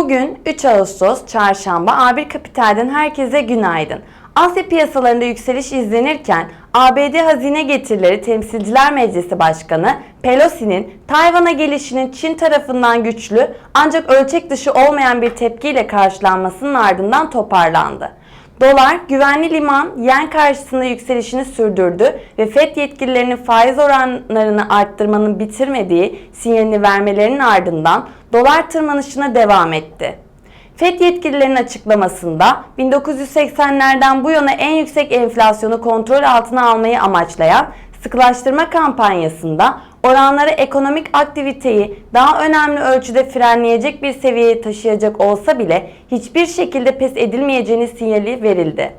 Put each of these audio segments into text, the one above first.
Bugün 3 Ağustos Çarşamba A1 Kapital'den herkese günaydın. Asya piyasalarında yükseliş izlenirken ABD Hazine Getirileri Temsilciler Meclisi Başkanı Pelosi'nin Tayvan'a gelişinin Çin tarafından güçlü ancak ölçek dışı olmayan bir tepkiyle karşılanmasının ardından toparlandı. Dolar güvenli liman yen karşısında yükselişini sürdürdü ve FED yetkililerinin faiz oranlarını arttırmanın bitirmediği sinyalini vermelerinin ardından dolar tırmanışına devam etti. FED yetkililerinin açıklamasında 1980'lerden bu yana en yüksek enflasyonu kontrol altına almayı amaçlayan sıkılaştırma kampanyasında oranları ekonomik aktiviteyi daha önemli ölçüde frenleyecek bir seviyeye taşıyacak olsa bile hiçbir şekilde pes edilmeyeceğini sinyali verildi.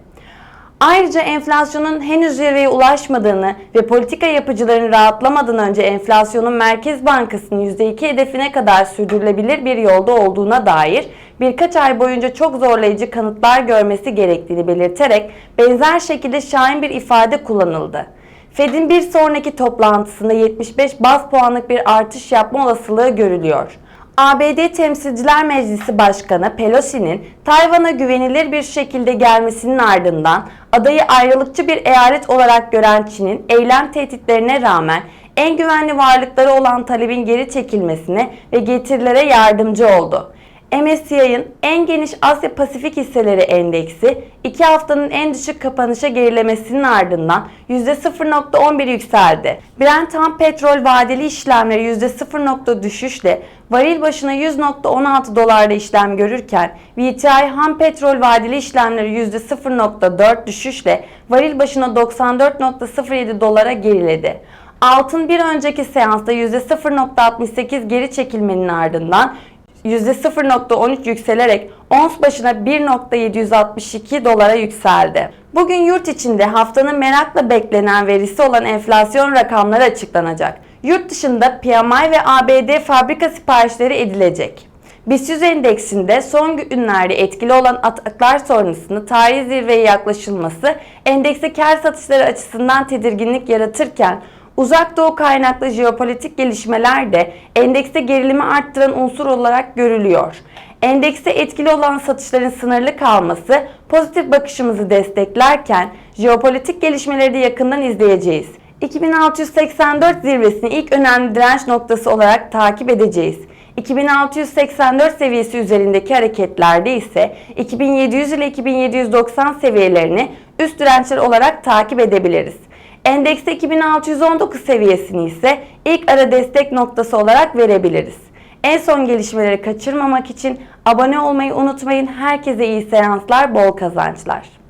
Ayrıca enflasyonun henüz zirveye ulaşmadığını ve politika yapıcıların rahatlamadan önce enflasyonun Merkez Bankası'nın %2 hedefine kadar sürdürülebilir bir yolda olduğuna dair birkaç ay boyunca çok zorlayıcı kanıtlar görmesi gerektiğini belirterek benzer şekilde şahin bir ifade kullanıldı. Fed'in bir sonraki toplantısında 75 baz puanlık bir artış yapma olasılığı görülüyor. ABD Temsilciler Meclisi Başkanı Pelosi'nin Tayvan'a güvenilir bir şekilde gelmesinin ardından adayı ayrılıkçı bir eyalet olarak gören Çin'in eylem tehditlerine rağmen en güvenli varlıkları olan talebin geri çekilmesine ve getirilere yardımcı oldu. MSCI'nin en geniş Asya Pasifik hisseleri endeksi 2 haftanın en düşük kapanışa gerilemesinin ardından %0.11 yükseldi. Brent ham petrol vadeli işlemleri %0. düşüşle varil başına 100.16 dolarda işlem görürken WTI ham petrol vadeli işlemleri %0.4 düşüşle varil başına 94.07 dolara geriledi. Altın bir önceki seansta %0.68 geri çekilmenin ardından %0.13 yükselerek ons başına 1.762 dolara yükseldi. Bugün yurt içinde haftanın merakla beklenen verisi olan enflasyon rakamları açıklanacak. Yurt dışında PMI ve ABD fabrika siparişleri edilecek. BIST 100 endeksinde son günlerde etkili olan ataklar sonrasında tarihi zirveye yaklaşılması endekse kar satışları açısından tedirginlik yaratırken Uzak Doğu kaynaklı jeopolitik gelişmeler de endekste gerilimi arttıran unsur olarak görülüyor. Endekste etkili olan satışların sınırlı kalması pozitif bakışımızı desteklerken jeopolitik gelişmeleri de yakından izleyeceğiz. 2684 zirvesini ilk önemli direnç noktası olarak takip edeceğiz. 2684 seviyesi üzerindeki hareketlerde ise 2700 ile 2790 seviyelerini üst dirençler olarak takip edebiliriz. Endekste 2619 seviyesini ise ilk ara destek noktası olarak verebiliriz. En son gelişmeleri kaçırmamak için abone olmayı unutmayın. Herkese iyi seanslar, bol kazançlar.